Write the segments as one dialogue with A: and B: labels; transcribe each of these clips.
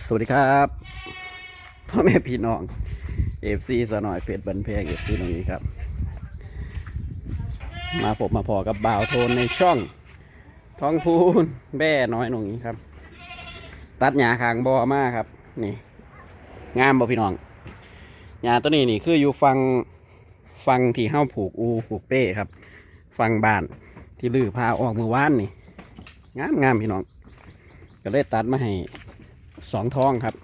A: สวัสดีครับพ่อแม่พี่น้องเอฟซีสะหน่อยเพจบันเพงเอฟซีตรงนี้ครับ มาพบมาพอกับบ่าวโทนในช่องท้องพูนแบ่น้อยตรงนี้ครับ ตัดหญ้าคางบอมากครับ นี่งามบ่พี่น้องหญ้าตัวนี้นี่คืออยู่ฟังฟังที่เฮ้าผูกอูผูกเป้ครับ ฟังบ้านที่ลือพาออกมือว่านนี่ งามงามพี่น้อง ก็เลยตัดมาให้ สองท้องครับ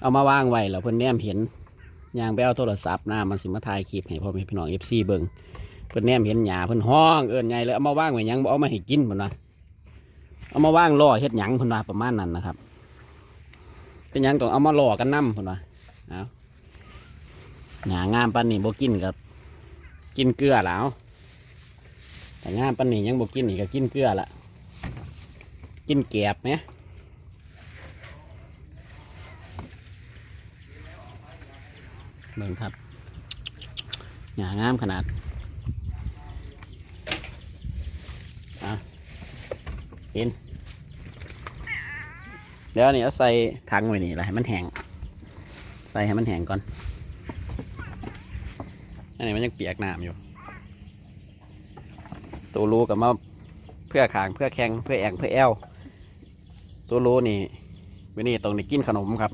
A: เอามาวางไว้แล้วเพิ่อนแนมเห็นยางไปเอาโทรศัพท์หน้ามันสิมาถ่ายคลิปให้พ่อแม่พี่น้องเอฟซีเบิ่งเพิ่อนแนมเห็นหยาเพิ่อนห้องเอิ้นใหญ่เลยเอามาวางไว้ยังเอามาให้กินเพิ่นว่าเอามาวางล่อเฮ็ดหยังเพิ่อนว่าประมาณนั้นนะครับ เป็นหยังต้องเอามาล่อกันนํเพิ่นว่าเอาหยางามปานนี้บ่กินกับกินเกลือแล้วแต่งามปานนี้ยังบกินนี่ก็กินเกลือละ กินแกบไหมเบิ่งครับหยางามขนาดอะกินเดี๋ยวนนี้เอาใส่ถังไว้นี่แหละให้มันแห้งใส่ให้มันแห้งก่อน อันนี้มันยังเปียกน้ำอยู่ ตัวรู้กับมาเพื่อขางเพื่อแข้งเพื่อแองเพื่อแอว ตัวโลนี่วันนี้ต้องได้กินขนมครับ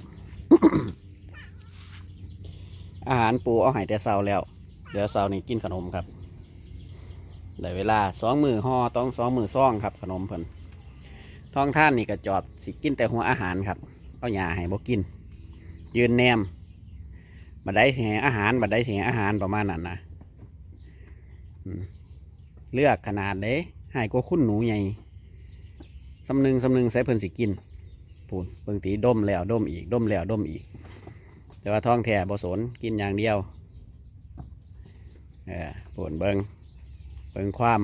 A: อาหารปูเอาหายแต่เช้าแล้ว เดี๋ยวเช้านี่กินขนมครับได้เวลาสองมือห่อต้องสองมือซ่องครับขนมเพิ่นท้องท่านนี่ก็จอดสิกินแต่หัวอาหารครับ เอาหยาให้บกิน ยืนแนมบัดได้เสิให้อาหารบัดได้เสิให้อาหารประมาณนั้นนะเลือกขนาดเด้ให้ก็คุ้นหนูใหญ่ สำนึงสำนึงใส่เพิ่นสิกินปูนเบิ่งตีดมแล้วดมอีกดมแล้วดมอีก แต่ว่าท้องแท้บ่สนกินอย่างเดียวเออปูนเบิงเบิงความ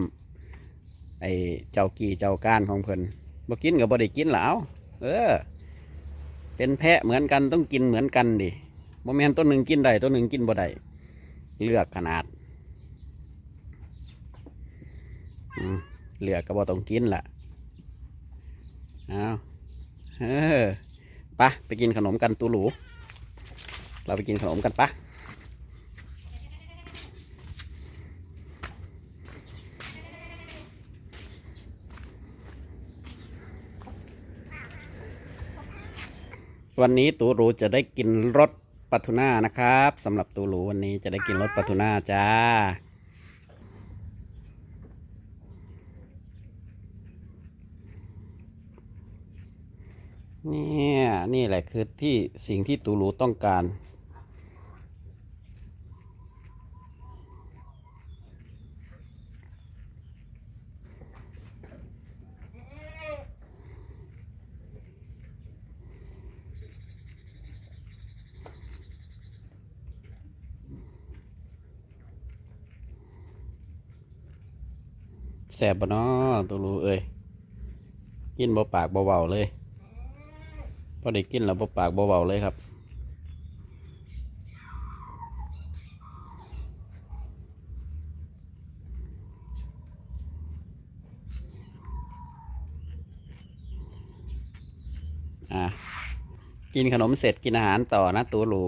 A: ไอเจ้ากี่เจ้าก้านของเพิ่นบ่กินกับบ่ได้กินแล้วเออ เป็นแพะเหมือนกันต้องกินเหมือนกันดิบ่แม่นตัวหนึ่งกินได้ตัวหนึ่งกินบ่ได้เลือกขนาดเลือกก็บ่ต้องกินล่ะ เอาเออปะไปกินขนมกันตูหลู เราไปกินขนมกันปะวันนี้ตูหลูจะได้กินรสปลาทูน่านะครับสำหรับตูหลูวันนี้จะได้กินรสปลาทูน่าจ้า เนี่ยนี่แหละคือที่สิ่งที่ตูรูต้องการ แสบปะเนาะตูรูเอ้ยกินบ่ปากบ่เบาๆเลย พอได้กินแล้วบ่ปากบ่เบาเลยครับอะกินขนมเสร็จกินอาหารต่อนะตัวหรู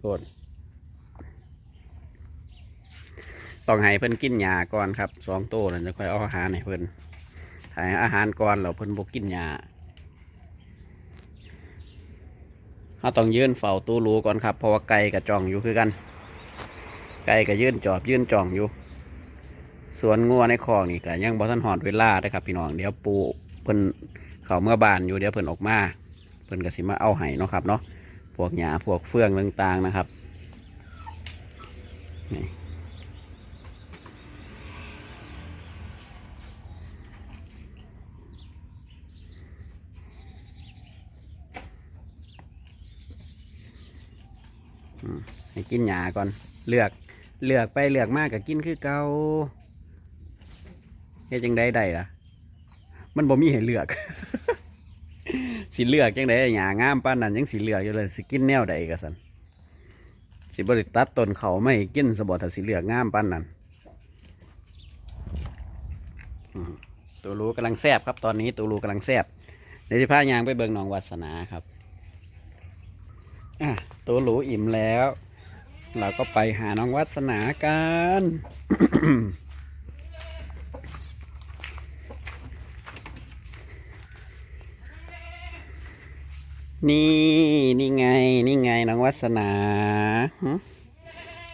A: โกดต้องให้เพิ่นกินหญ้าก่อนครับสองโต้แล้วจะค่อยเอาอาหารให้เพิ่น ถ่ายอาหารก่อนเราเพิ่นบกินหญ้าเราต้องยืนเฝ้าตู้รูก่อนครับเพราะว่าไก่กับจ่องอยู่คือกัน ไก่กับยืนจอบยืนจ่องอยู่สวนงัวในคลองนี่ก็ยังบ่ทันหอดเวลาเด้ครับ พี่น้องเดี๋ยวปูเพิ่นเขาเมื่อบานอยู่เดี๋ยวเพิ่นออกมา เพิ่นก็สิมาเอาไห้เนาะครับเนาะพวกหญ้าพวกเฟืองต่างๆนะครับนี่ ให้กินหญ้าก่อน เลือกเลือกไปเลือกมากก็กินคือเกาเฮ็ดจังได้ได้ล่ะ มันบ่มีให้เลือก สิเลือกจังได้หญ้างามปานนั้นยังสิเลือกอยู่เลยสิกินแนวใดก็ซั่นสิบ่ได้ตัดต้นเขาไม่กินสบ่ถ้าสิเลือกงามปานนั้นอืมตูรูกำลังแซบครับตอนนี้ตูรูกำลังแซบเดี๋ยวจะพายางไปเบิงหนองวัสนาครับ อะตูรูอิ่มแล้ว เราก็ไปหาน้องวัสนากันนี่นี่ไงนี่ไงน้องวัสนา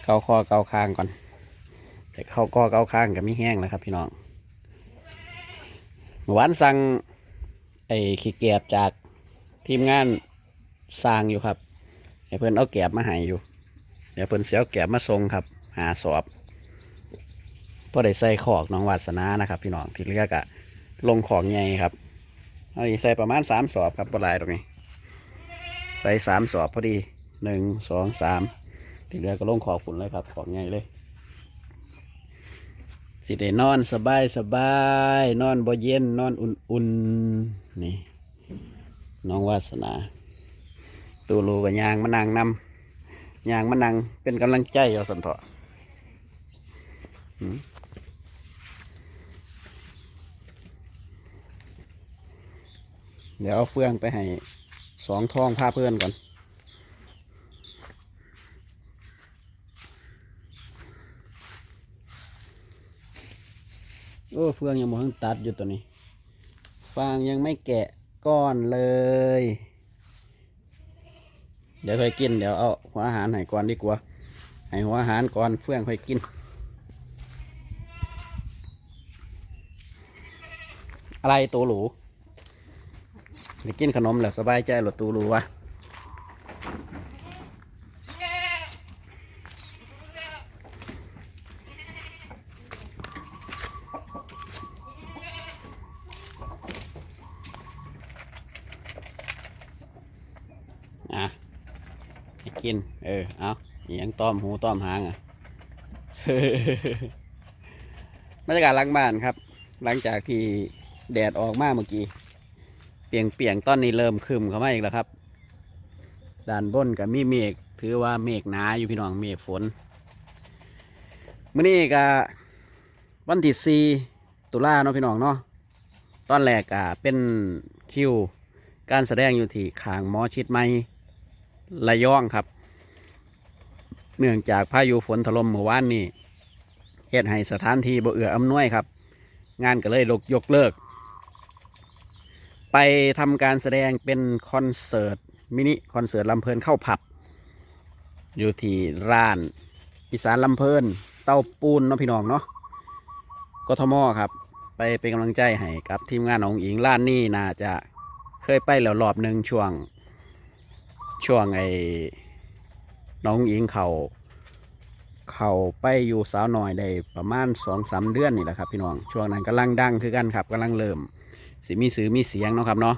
A: เกาคอเกาคางก่อน แต่เข้าก็เกาคางกับไม่แห้งแล้วครับ พี่น้องเมื่อวานสั่งไอ้ขี้เกียบจากทีมงานสร้างอยู่ครับ ให้เพื่อนเอาแกบมาให้อยู่เดี๋ยวเพิ่อนเสียเอาแกบมาส่งครับ หาสอบพอได้ใส่ขอกน้องวาสนานะครับพี่น้องที่เหลือกะลงของใหญ่ครับเอาใส่ประมาณสามสอบครับปลายตรงนี้ ใส่สามสอบพอดีหนึ่งสองสามที่เหลือก็ลงขอกฝุ่นเลยครับ ของใหญ่เลยสิได้นอนสบายสบายนอนบ่เย็นนอนอุ่นๆนี่ น้องวาสนา ตูรูกับยางมานั่งนำยางมานังเป็นกำลังใจเอาสันเถาะเดี๋ยวเอาเฟืองไปให้สองท้องพาเพื่อนก่อนโอ้เฟืองยังมองตัดอยู่ตัวนี้ ฟางยังไม่แกะก้อนเลย เดี๋ยวค่อยกิน เดี๋ยวเอาหัวอาหารให้ก่อนดีกว่า ให้หัวอาหารก่อนเพื่อนค่อยกิน อะไรตัวหรูได้กินขนมแล้วสบายใจหรอตัวหรูวะ กิน เออ เอาอหยังต้อมหูต้อมหางอะบรรยากาศหลังบ้านครับ หลังจากที่แดดออกมากเมื่อกี้ เปลี่ยงเปียงตอนนี้เริ่มครึมเข้ามาอีกแล้วครับ ด้านบนกับมีเมฆถือว่าเมฆหนาอยู่พี่น้องเมฆฝนมื่อนี้ก็วันที่สี่ตุลาเนาะพี่น้องเนาะตอนแรกก็เป็นคิว การแสดงอยู่ที่ขางหมอชิดไม้ ระยองครับ เนื่องจากพายุฝนถล่มเมื่อวานนี้เหตุให้สถานที่บ่เอื้ออำนวยครับ งานก็เลยลกยกเลิก ไปทำการแสดงเป็นคอนเสิร์ตมินิคอนเสิร์ตลำเพลินเข้าผับ อยู่ที่ร้านอีสานลำเพลิน เต้าปูนเนาะพี่น้องเนาะกทมครับ ไปเป็นกำลังใจให้กับทีมงานของอิงร้านนี้น่าจะเคยไปแล้วรอบหนึ่งช่วง ช่วงไอ้น้องอิงเขาเขาไปอยู่สาวหน่อยได้ประมาณสองสามเดือนนี่แหละครับพี่น้องช่วงนั้นกำลังดังคือกันครับกำลังเริ่มสิมีสื่อมีเสียงเนาะครับเนาะ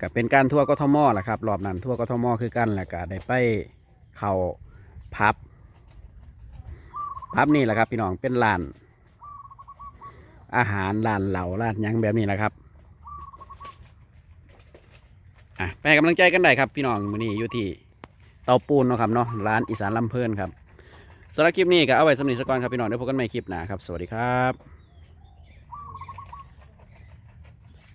A: ก็เป็นการทั่วกทมแหละครับรอบนั้นทั่วกทมคือกันแหละก็ได้ไปเขาพับ พับนี่แหละครับ พี่น้องเป็นร้าน อาหารร้านเหล่าร้านยังแบบนี้แหละครับ อะไปให้กำลังใจกันได้ครับพี่น้องมื้อนี้อยู่ที่เตาปูนเนาะครับเนาะร้านอีสานลำเพลินครับสำหรับคลิปนี้ก็เอาไว้สำหรับนิสกรครับพี่น้องเดี๋ยวพบกันใหม่คลิปหน้าครับสวัสดีครับ